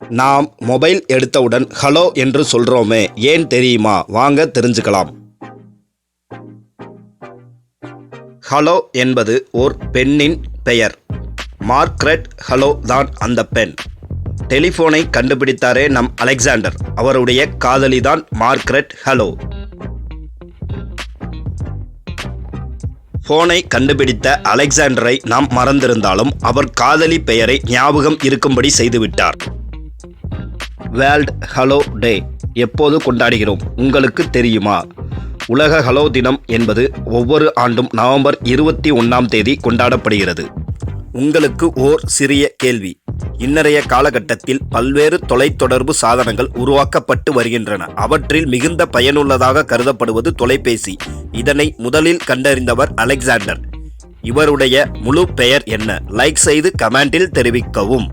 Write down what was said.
நாம் mobile எடுத்தவுடன் hello என்று சொல்றோமே ஏன் தெரியுமா? வாங்க தெரிஞ்சுக்கலாம். ஹலோ என்பது ஓர் பெண்ணின் பெயர். மார்க்ரெட் ஹலோ தான் அந்த பெண். டெலிஃபோனை கண்டுபிடித்தாரே நம் அலெக்சாண்டர். அவருடைய காதலி தான் மார்க்ரெட் ஹலோ. போனை கண்டுபிடித்த அலெக்சாண்டரை நாம் மறந்திருந்தாலும் அவர் காதலி பெயரை ஞாபகம் இருக்கும்படி செய்துவிட்டார். வேர்ல்ட் ஹலோ டே எப்போது கொண்டாடுகிறோம்? உங்களுக்கு தெரியுமா? உலக ஹலோ தினம் என்பது ஒவ்வொரு ஆண்டும் நவம்பர் இருபத்தி ஒன்றாம் தேதி கொண்டாடப்படுகிறது. உங்களுக்கு ஓர் சிறிய கேள்வி. இன்றைய காலகட்டத்தில் பல்வேறு தொலைத்தொடர்பு சாதனங்கள் உருவாக்கப்பட்டு வருகின்றன. அவற்றில் மிகுந்த பயனுள்ளதாக கருதப்படுவது தொலைபேசி. இதனை முதலில் கண்டறிந்தவர் அலெக்சாண்டர். இவருடைய முழு பெயர் என்ன? லைக் செய்து கமெண்டில் தெரிவிக்கவும்.